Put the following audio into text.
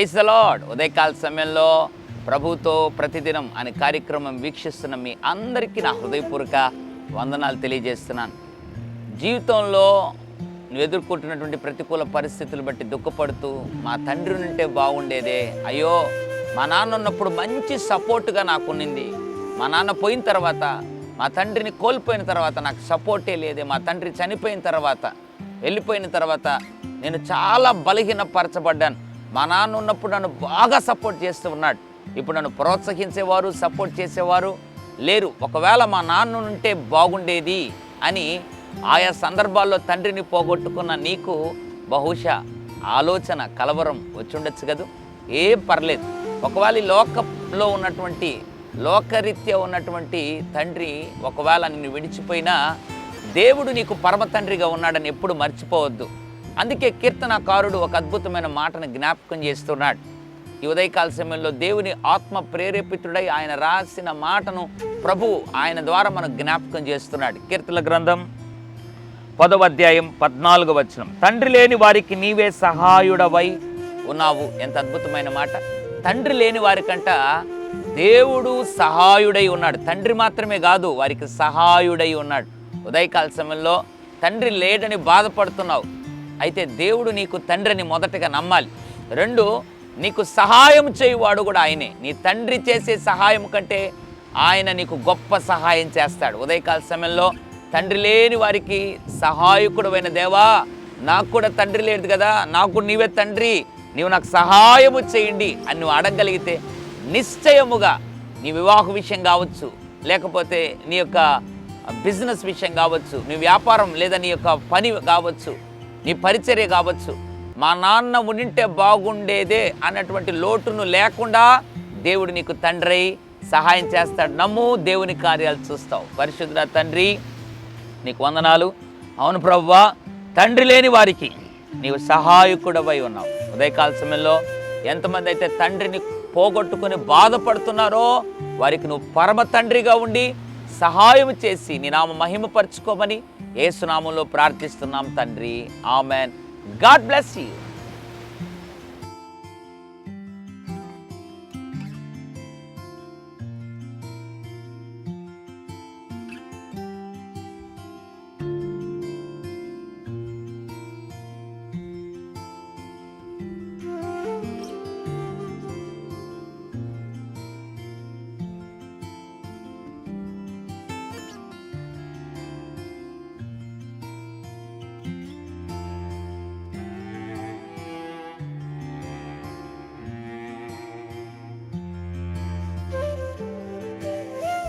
Praise the lord ఉదయకాల సమయంలో ప్రభుతో ప్రతిదినం అనే కార్యక్రమం వీక్షిస్తున్న మీ అందరికీ నా హృదయపూర్వక వందనాలు తెలియజేస్తున్నాను. జీవితంలో నువ్వు ఎదుర్కొంటున్నటువంటి ప్రతికూల పరిస్థితులు బట్టి దుఃఖపడుతూ మా తండ్రి ఉంటే బాగుండేదే. అయ్యో మా నాన్న ఉన్నప్పుడు మంచి సపోర్ట్గా నాకు ఉన్నింది. మా నాన్న పోయిన తర్వాత మా తండ్రిని కోల్పోయిన తర్వాత నాకు సపోర్టే లేదే. మా తండ్రి చనిపోయిన తర్వాత వెళ్ళిపోయిన తర్వాత నేను చాలా బలహీనపరచబడ్డాను. మా నాన్న ఉన్నప్పుడు నన్ను బాగా సపోర్ట్ చేస్తూ ఉన్నాడు. ఇప్పుడు నన్ను ప్రోత్సహించేవారు సపోర్ట్ చేసేవారు లేరు. ఒకవేళ మా నాన్న ఉంటే బాగుండేది అని ఆయా సందర్భాల్లో తండ్రిని పోగొట్టుకున్న నీకు బహుశా ఆలోచన కలవరం వచ్చుండొచ్చు కదా? ఏం పర్లేదు. ఒకవేళ ఈ లోకంలో ఉన్నటువంటి లోకరీత్యా ఉన్నటువంటి తండ్రి ఒకవేళ నిన్ను విడిచిపోయినా దేవుడు నీకు పరమ తండ్రిగా ఉన్నాడని ఎప్పుడు మర్చిపోవద్దు. అందుకే కీర్తనకారుడు ఒక అద్భుతమైన మాటను జ్ఞాపకం చేస్తున్నాడు. ఈ ఉదయకాల సమయంలో దేవుని ఆత్మ ప్రేరేపితుడై ఆయన రాసిన మాటను ప్రభు ఆయన ద్వారా మనకు జ్ఞాపకం చేస్తున్నాడు. కీర్తన గ్రంథం పదవ అధ్యాయం పద్నాలుగు వచనం. తండ్రి లేని వారికి నీవే సహాయుడవై ఉన్నావు. ఎంత అద్భుతమైన మాట. తండ్రి లేని వారికంట దేవుడు సహాయుడై ఉన్నాడు. తండ్రి మాత్రమే కాదు వారికి సహాయుడై ఉన్నాడు. ఉదయకాల సమయంలో తండ్రి లేడని బాధపడుతున్నావు. అయితే దేవుడు నీకు తండ్రిని మొదటగా నమ్మాలి. రెండు నీకు సహాయం చేయువాడు కూడా ఆయనే. నీ తండ్రి చేసే సహాయం కంటే ఆయన నీకు గొప్ప సహాయం చేస్తాడు. ఉదయకాల సమయంలో తండ్రి లేని వారికి సహాయకుడమైన దేవా నాకు కూడా తండ్రి లేదు కదా నాకు నీవే తండ్రి నీవు నాకు సహాయము చేయండి అని నువ్వు అడగగలిగితే నిశ్చయముగా నీ వివాహ విషయం కావచ్చు లేకపోతే నీ యొక్క బిజినెస్ విషయం కావచ్చు నీ వ్యాపారం లేదా నీ యొక్క పని కావచ్చు నీ పరిచర్య కావచ్చు. మా నాన్న ఉండింటే బాగుండేదే అన్నటువంటి లోటును లేకుండా దేవుడు నీకు తండ్రి సహాయం చేస్తాడు. నమ్ము దేవుని కార్యాలు చూస్తావు. పరిశుద్ధ తండ్రి నీకు వందనాలు. అవును ప్రవ్వా తండ్రి లేని వారికి నీవు సహాయకుడవై ఉన్నావు. ఉదయకాల సమయంలో ఎంతమంది అయితే తండ్రిని పోగొట్టుకుని బాధపడుతున్నారో వారికి నువ్వు పరమ తండ్రిగా ఉండి సహాయం చేసి నీ నామ మహిమపరచుకోమని ఏసునామంలో ప్రార్థిస్తున్నాం తండ్రి. ఆమెన్. God bless you.